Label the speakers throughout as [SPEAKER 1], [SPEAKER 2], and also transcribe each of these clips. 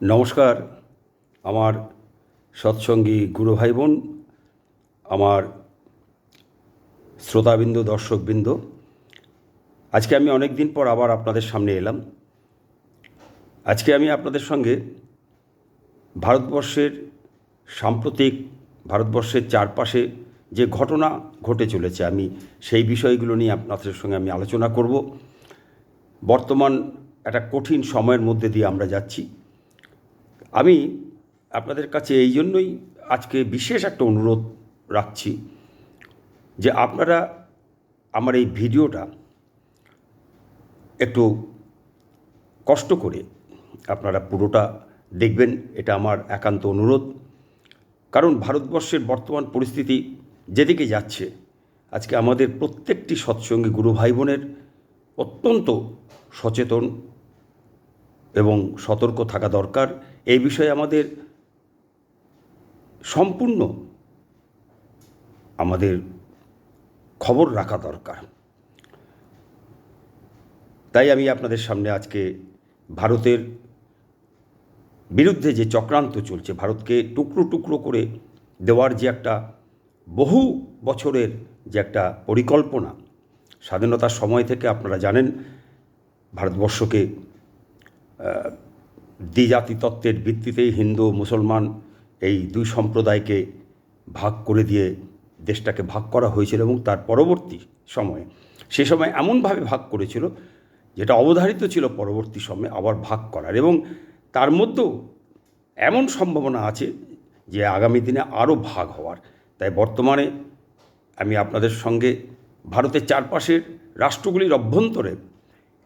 [SPEAKER 1] নমস্কার। আমার সৎসঙ্গী গুরু ভাই বোন আমার শ্রোতাবৃন্দ, দর্শকবৃন্দ, আজকে আমি অনেক দিন পর আবার আপনাদের সামনে এলাম। আজকে আমি আপনাদের সঙ্গে ভারতবর্ষের সাম্প্রতিক, ভারতবর্ষের চারপাশে যে ঘটনা ঘটে চলেছে, আমি সেই বিষয়গুলো নিয়ে আপনাদের সঙ্গে আমি আলোচনা করব। বর্তমান একটা কঠিন সময়ের মধ্যে দিয়ে আমরা যাচ্ছি। আমি আপনাদের কাছে এই জন্যই আজকে বিশেষ একটা অনুরোধ রাখছি যে আপনারা আমার এই ভিডিওটা একটু কষ্ট করে আপনারা পুরোটা দেখবেন, এটা আমার একান্ত অনুরোধ। কারণ ভারতবর্ষের বর্তমান পরিস্থিতি যেদিকে যাচ্ছে, আজকে আমাদের প্রত্যেকটি সৎসঙ্গী গুরু ভাই বোনের অত্যন্ত সচেতন এবং সতর্ক থাকা দরকার। এই বিষয়ে আমাদের সম্পূর্ণ আমাদের খবর রাখা দরকার। তাই আমি আপনাদের সামনে আজকে ভারতের বিরুদ্ধে যে চক্রান্ত চলছে, ভারতকে টুকরো টুকরো করে দেওয়ার যে একটা বহু বছরের যে একটা পরিকল্পনা, স্বাধীনতার সময় থেকে আপনারা জানেন, ভারতবর্ষকে দ্বিজাতি তত্ত্বের ভিত্তিতেই হিন্দু, মুসলমান এই দুই সম্প্রদায়কে ভাগ করে দিয়ে দেশটাকে ভাগ করা হয়েছিল এবং তার পরবর্তী সময়ে, সে সময় এমনভাবে ভাগ করেছিল যেটা অবধারিত ছিল পরবর্তী সময়ে আবার ভাগ করার এবং তার মধ্যেও এমন সম্ভাবনা আছে যে আগামী দিনে আরও ভাগ হওয়ার। তাই বর্তমানে আমি আপনাদের সঙ্গে ভারতের চারপাশের রাষ্ট্রগুলির অভ্যন্তরে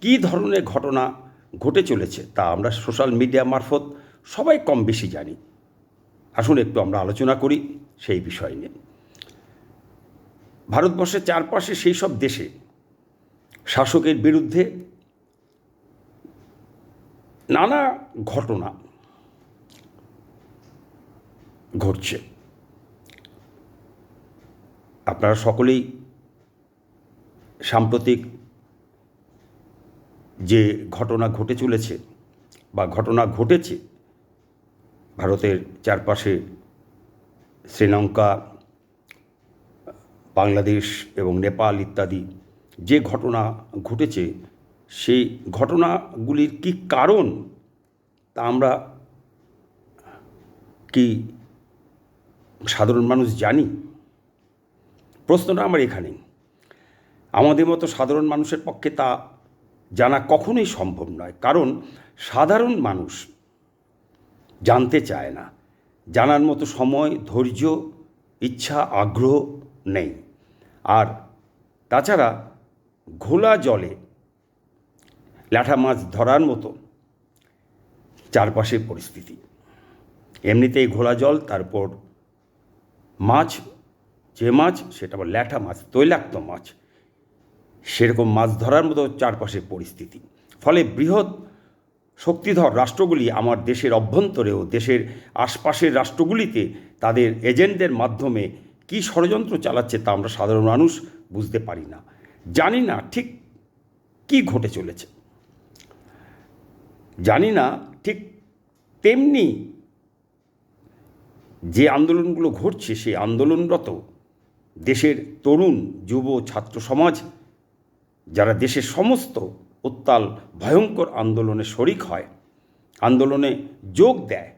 [SPEAKER 1] কী ধরনের ঘটনা ঘটে চলেছে, তা আমরা সোশ্যাল মিডিয়া মারফত সবাই কম বেশি জানি। আসুন একটু আমরা আলোচনা করি সেই বিষয় নিয়ে। ভারতবর্ষের চারপাশে সেই সব দেশে শাসকের বিরুদ্ধে নানা ঘটনা ঘটছে। আপনারা সকলেই সাম্প্রতিক যে ঘটনা ঘটে চলেছে বা ঘটনা ঘটেছে, ভারতের চারপাশে শ্রীলঙ্কা, বাংলাদেশ এবং নেপাল ইত্যাদি যে ঘটনা ঘটেছে, সেই ঘটনাগুলির কি কারণ তা আমরা কি সাধারণ মানুষ জানি? প্রশ্নটা আমার এখানেই। আমাদের মতো সাধারণ মানুষের পক্ষে তা জানা কখনোই সম্ভব নয়। কারণ সাধারণ মানুষ জানতে চায় না। জানার মতো সময়, ধৈর্য, ইচ্ছা, আগ্রহ নেই। আর তাছাড়া ঘোলা জলে ল্যাঠা মাছ ধরার মতো চারপাশের পরিস্থিতি। এমনিতেই ঘোলা জল, তারপর মাছ, যে মাছ, সেটা আবার ল্যাঠা মাছ, তৈলাক্ত মাছ। সেরকম মাছ ধরার মতো চারপাশের পরিস্থিতি। ফলে বৃহৎ শক্তিধর রাষ্ট্রগুলি আমার দেশের অভ্যন্তরেও দেশের আশপাশের রাষ্ট্রগুলিতে তাদের এজেন্টদের মাধ্যমে কী ষড়যন্ত্র চালাচ্ছে তা আমরা সাধারণ মানুষ বুঝতে পারি না। জানি না ঠিক কি ঘটে চলেছে। জানি না ঠিক তেমনি যে আন্দোলনগুলো ঘটছে, সেই আন্দোলনরত দেশের তরুণ, যুব, ছাত্র সমাজ যারা দেশের সমস্ত উত্তাল, ভয়ঙ্কর আন্দোলনে শরিক হয়, আন্দোলনে যোগ দেয়,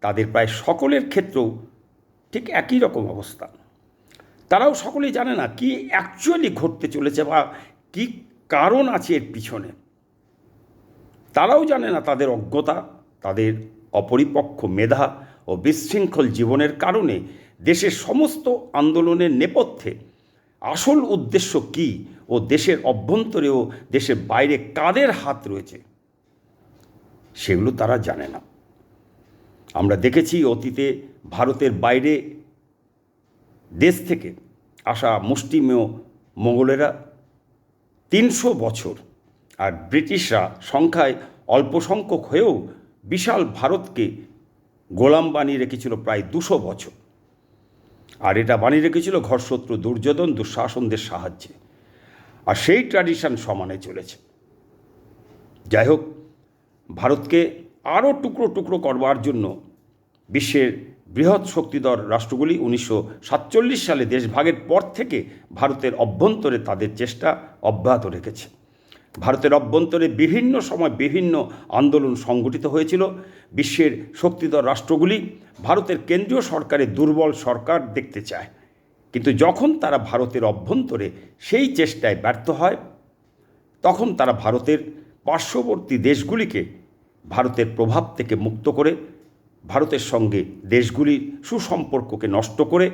[SPEAKER 1] তাদের প্রায় সকলের ক্ষেত্রেও ঠিক একই রকম অবস্থা। তারাও সকলেই জানে না কি অ্যাকচুয়ালি ঘটতে চলেছে বা কি কারণ আছে এর পিছনে। তারাও জানে না তাদের অজ্ঞতা, তাদের অপরিপক্ষ মেধা ও বিশৃঙ্খল জীবনের কারণে দেশের সমস্ত আন্দোলনের নেপথ্যে আসল উদ্দেশ্য কী ও দেশের অভ্যন্তরে ও দেশের বাইরে কাদের হাত রয়েছে? সেগুলো তারা জানে না। আমরা দেখেছি অতীতে ভারতের বাইরে দেশ থেকে আসা মুষ্টিমেয় মোগলেরা তিনশো বছর আর ব্রিটিশরা সংখ্যায় অল্প সংখ্যক হয়েও বিশাল ভারতকে গোলাম বানিয়ে রেখেছিল প্রায় দুশো বছর। আর এটা বানিয়ে রেখেছিল ঘরশত্রু দুর্যোধন দুঃশাসনদের সাহায্যে। আর সেই ট্র্যাডিশন সমানে চলেছে। যাই হোক, ভারতকে আরও টুকরো টুকরো করবার জন্য বিশ্বের বৃহৎ শক্তিধর রাষ্ট্রগুলি উনিশশো সাতচল্লিশ সালে দেশভাগের পর থেকে ভারতের অভ্যন্তরে তাদের চেষ্টা অব্যাহত রেখেছে। ভারতের অভ্যন্তরে বিভিন্ন সময় বিভিন্ন আন্দোলন সংগঠিত হয়েছিল। বিশ্বের শক্তিধর রাষ্ট্রগুলি ভারতের কেন্দ্রীয় সরকারের দুর্বল সরকার দেখতে চায়। কিন্তু যখন তারা ভারতের অভ্যন্তরে সেই চেষ্টায় ব্যর্থ হয়, তখন তারা ভারতের পার্শ্ববর্তী দেশগুলিকে ভারতের প্রভাব থেকে মুক্ত করে, ভারতের সঙ্গে দেশগুলির সুসম্পর্ককে নষ্ট করে,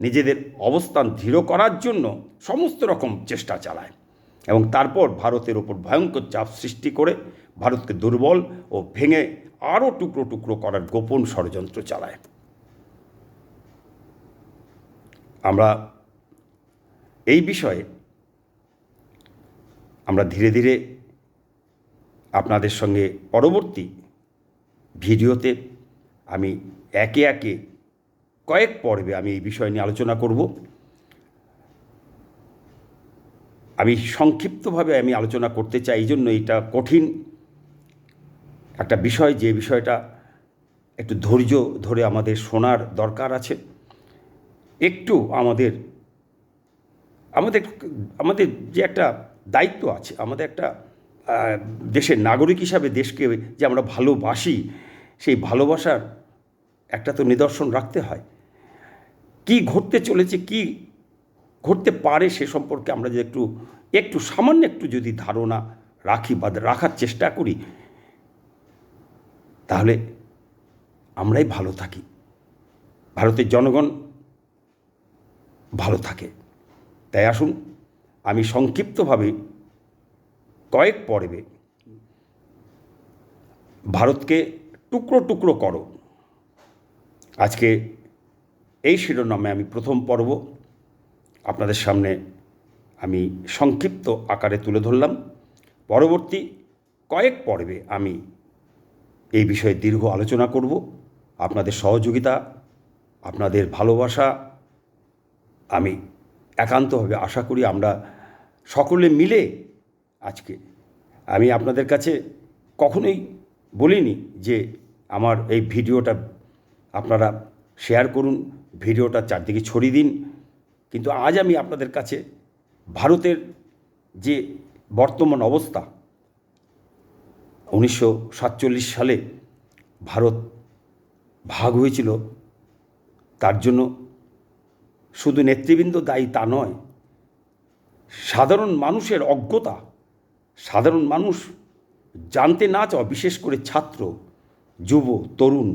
[SPEAKER 1] নিজেদের অবস্থান দৃঢ় করার জন্য সমস্ত রকম চেষ্টা চালায়। এবং তারপর ভারতের ওপর ভয়ঙ্কর চাপ সৃষ্টি করে ভারতকে দুর্বল ও ভেঙে আরও টুকরো টুকরো করার গোপন ষড়যন্ত্র চালায়। আমরা এই বিষয়ে আমরা ধীরে ধীরে আপনাদের সঙ্গে পরবর্তী ভিডিওতে আমি একে একে কয়েক পর্বে আমি এই বিষয় নিয়ে আলোচনা করব। আমি সংক্ষিপ্তভাবে আমি আলোচনা করতে চাই, এই জন্য এটা কঠিন একটা বিষয়, যে বিষয়টা একটু ধৈর্য ধরে আমাদের শোনার দরকার আছে। একটু আমাদের আমাদের আমাদের যে একটা দায়িত্ব আছে, আমাদের একটা দেশের নাগরিক হিসাবে দেশকে যে আমরা ভালোবাসি, সেই ভালোবাসার একটা তো নিদর্শন রাখতে হয়। কি ঘটতে চলেছে, কি ঘটতে পারে সে সম্পর্কে আমরা যদি একটু একটু সামান্য একটু যদি ধারণা রাখি বা রাখার চেষ্টা করি, তাহলে আমরাই ভালো থাকি। ভারতের জনগণ ভালো থাকে। তাই আসুন, আমি সংক্ষিপ্তভাবে কয়েক পর্বে ভারতকে টুকরো টুকরো করো। আজকে এই শিরোনামে আমি প্রথম পর্ব। আপনাদের সামনে আমি সংক্ষিপ্ত আকারে তুলে ধরলাম। পরবর্তী কয়েক পর্বে আমি এই বিষয়ে দীর্ঘ আলোচনা করব। আপনাদের সহযোগিতা, আপনাদের ভালোবাসা, আমি একান্তভাবে আশা করি আমরা সকলে মিলে আজকে আমি আপনাদের কাছে কখনোই বলিনি যে আমার এই ভিডিওটা আপনারা শেয়ার করুন, ভিডিওটা চারদিকে ছড়িয়ে দিন। কিন্তু আজ আমি আপনাদের কাছে ভারতের যে বর্তমান অবস্থা, উনিশশো সাতচল্লিশ সালে ভারত ভাগ হয়েছিল, তার জন্য শুধু নেতৃবৃন্দ দায়ী তা নয়, সাধারণ মানুষের অজ্ঞতা, সাধারণ মানুষ জানতে না চাওয়া, বিশেষ করে ছাত্র, যুব, তরুণ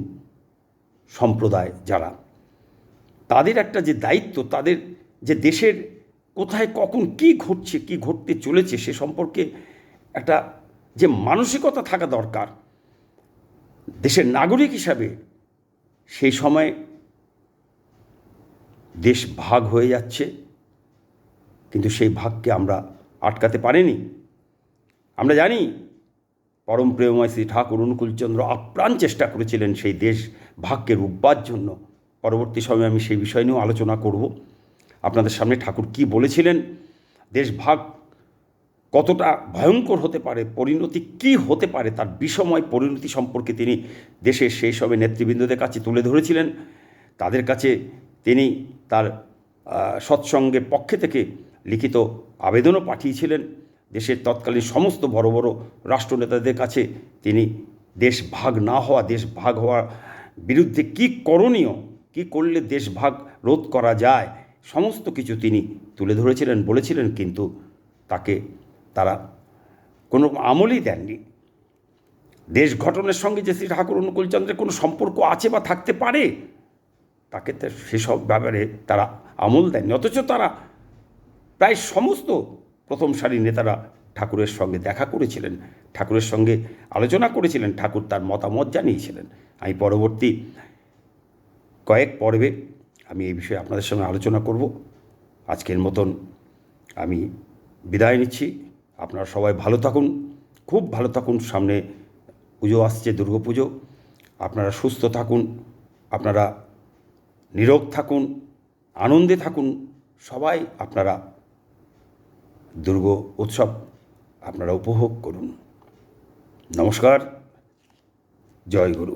[SPEAKER 1] সম্প্রদায় যারা, তাদের একটা যে দায়িত্ব, তাদের যে দেশের কোথায় কখন কি ঘটছে, কি ঘটতে চলেছে সে সম্পর্কে একটা যে মানসিকতা থাকা দরকার দেশের নাগরিক হিসাবে সেই সময় দেশ ভাগ হয়ে যাচ্ছে, কিন্তু সেই ভাগকে আমরা আটকাতে পারিনি। আমরা জানি পরম প্রেমময় শ্রী ঠাকুর অনুকূলচন্দ্র আপ্রাণ চেষ্টা করেছিলেন সেই দেশ ভাগকে রূপবার জন্য। পরবর্তী সময়ে আমি সেই বিষয় নিয়েও আলোচনা করব। আপনাদের সামনে ঠাকুর কি বলেছিলেন? দেশ ভাগ কতটা ভয়ঙ্কর হতে পারে, পরিণতি কি হতে পারে, তার বিষময় পরিণতি সম্পর্কে তিনি দেশের সেই সবে নেতৃবৃন্দদের কাছে তুলে ধরেছিলেন। তাদের কাছে তিনি তার সৎসঙ্গের পক্ষে থেকে লিখিত আবেদনও পাঠিয়েছিলেন। দেশের তৎকালীন সমস্ত বড় বড় রাষ্ট্রনেতাদের কাছে তিনি দেশ ভাগ না হওয়া দেশ ভাগ হওয়ার বিরুদ্ধে কি করণীয়, কি করলে দেশ ভাগ রোধ করা যায় সমস্ত কিছু তিনি তুলে ধরেছিলেন, বলেছিলেন, কিন্তু তাকে তারা কোনো আমলই দেননি। দেশ গঠনের সঙ্গে যে শ্রী ঠাকুর অনুকূলচন্দ্রের কোনো সম্পর্ক আছে বা থাকতে পারে, তাকে সেসব ব্যাপারে তারা আমল দেননি। অথচ তারা প্রায় সমস্ত প্রথম সারি নেতারা ঠাকুরের সঙ্গে দেখা করেছিলেন, ঠাকুরের সঙ্গে আলোচনা করেছিলেন, ঠাকুর তার মতামত জানিয়েছিলেন। আমি পরবর্তী কয়েক পর্বে আমি এই বিষয়ে আপনাদের সঙ্গে আলোচনা করব। আজকের মতন আমি বিদায় নিচ্ছি। আপনারা সবাই ভালো থাকুন, খুব ভালো থাকুন, সামনে পুজো আসছে দুর্গাপুজো আপনারা সুস্থ থাকুন, আপনারা নীরব থাকুন, আনন্দে থাকুন। সবাই আপনারা দুর্গ উৎসব আপনারা উপভোগ করুন। নমস্কার, জয় গুরু।